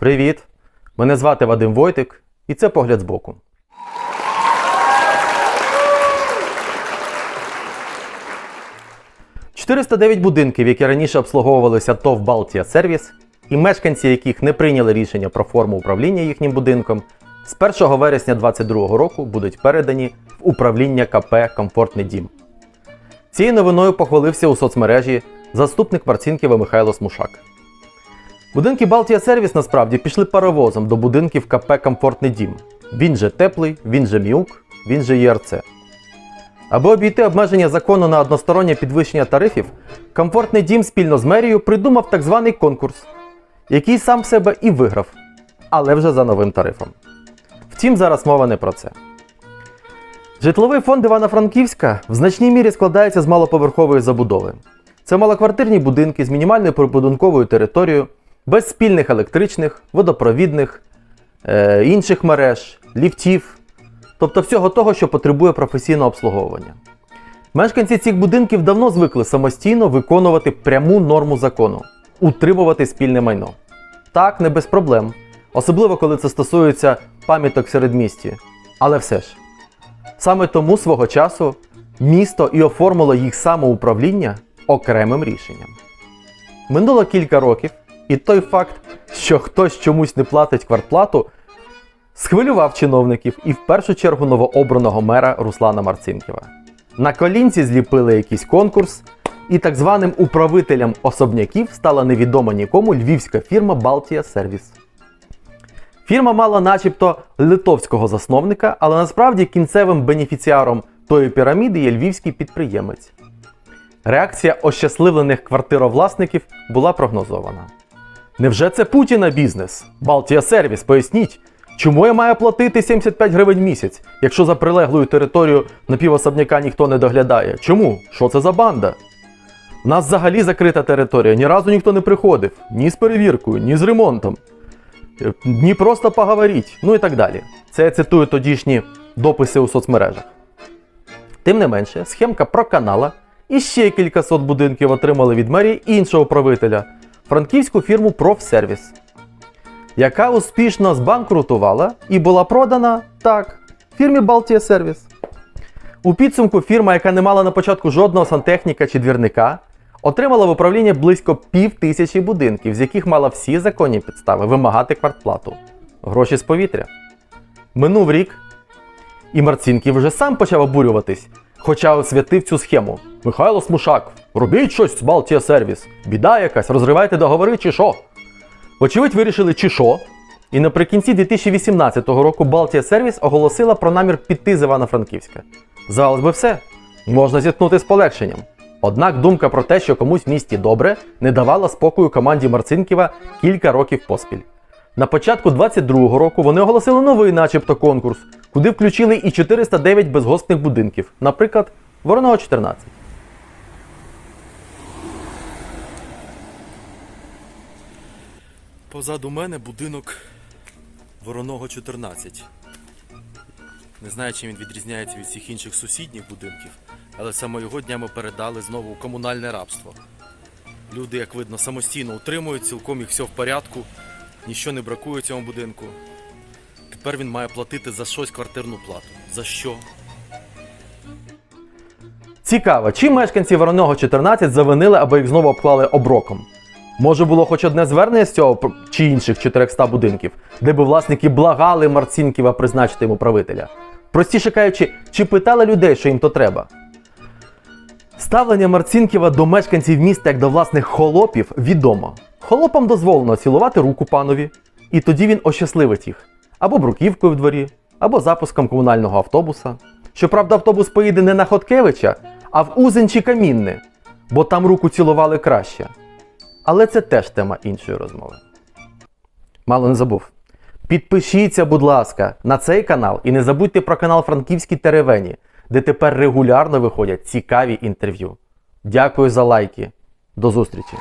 Привіт! Мене звати Вадим Войтик, і це погляд збоку. «409 будинків, які раніше обслуговувалися ТОВ Балтія Сервіс, і мешканці, яких не прийняли рішення про форму управління їхнім будинком, з 1 вересня 2022 року будуть передані в управління КП Комфортний дім. Цією новиною похвалився у соцмережі заступник Марцінківа Михайло Смушак. Будинки Балтія Сервіс насправді пішли паровозом до будинків КП Комфортний дім. Він же теплий, він же міук, він же ЄРЦ. Аби обійти обмеження закону на одностороннє підвищення тарифів, комфортний дім спільно з мерією придумав так званий конкурс, який сам себе і виграв, але вже за новим тарифом. Втім, зараз мова не про це. Житловий фонд Івано-Франківська в значній мірі складається з малоповерхової забудови. Це малоквартирні будинки з мінімальною прибудинковою територією, без спільних електричних, водопровідних, е, інших мереж, ліфтів, тобто всього того, що потребує професійного обслуговування. Мешканці цих будинків давно звикли самостійно виконувати пряму норму закону утримувати спільне майно. Так, не без проблем, особливо коли це стосується пам'яток середмісті. Але все ж. Саме тому свого часу місто і оформило їх самоуправління окремим рішенням. Минуло кілька років, і той факт, що хтось чомусь не платить квартплату, схвилював чиновників і в першу чергу новообраного мера Руслана Марцинківа. На колінці зліпили якийсь конкурс, і так званим управителем особняків стала невідома нікому львівська фірма Балтія Сервіс. Фірма мала начебто литовського засновника, але насправді кінцевим бенефіціаром тої піраміди є львівський підприємець. Реакція ощасливлених квартировласників була прогнозована. Невже це Путіна бізнес? Балтія Сервіс, поясніть, чому я маю платити 75 гривень місяць, якщо за прилеглою територію напівособняка ніхто не доглядає? Чому? Що це за банда? У нас взагалі закрита територія, ні разу ніхто не приходив, ні з перевіркою, ні з ремонтом. Е, Ні просто поговоріть, ну і так далі. Це я цитую тодішні дописи у соцмережах. Тим не менше, схемка проканала і ще кількасот будинків отримали від мерії іншого правителя франківську фірму Профсервіс, яка успішно збанкрутувала і була продана так, фірмі Балтія Сервіс. У підсумку фірма, яка не мала на початку жодного сантехніка чи двірника, отримала в управління близько пів тисячі будинків, з яких мала всі законні підстави вимагати квартплату. Гроші з повітря. Минув рік, і Марцінків вже сам почав обурюватись, хоча освятив цю схему. Михайло Смушак, робіть щось з Балтія Сервіс. Біда якась, розривайте договори чи що. Вочевидь, вирішили чи що. І наприкінці 2018 року Балтія Сервіс оголосила про намір піти з Івано-Франківська. Здавалось би, все. Можна зіткнути з полегшенням. Однак думка про те, що комусь в місті добре, не давала спокою команді Марцинківа кілька років поспіль. На початку 22-го року вони оголосили новий, начебто, конкурс, куди включили і 409 безгоспних будинків, наприклад, Вороного 14. Позаду мене будинок Вороного 14. Не знаю, чим він відрізняється від всіх інших сусідніх будинків, але саме його днями передали знову у комунальне рабство. Люди, як видно, самостійно утримують, цілком їх все в порядку, ніщо не бракує цьому будинку. Тепер він має платити за щось квартирну плату. За що? Цікаво, чи мешканці Вороного 14 завинили, аби їх знову обклали оброком? Може було хоч одне звернення з цього чи інших 400 будинків, де би власники благали Марцінківа призначити йому правителя? Простіше кажучи, чи питали людей, що їм то треба? Ставлення Марцінківа до мешканців міста як до власних холопів відомо. Холопам дозволено цілувати руку панові, і тоді він ощасливить їх або бруківкою в дворі, або запуском комунального автобуса. Щоправда, автобус поїде не на Хоткевича, а в Узень чи Камінне, бо там руку цілували краще. Але це теж тема іншої розмови. Мало не забув. Підпишіться, будь ласка, на цей канал і не забудьте про канал Франківські Теревені, де тепер регулярно виходять цікаві інтерв'ю. Дякую за лайки. До зустрічі!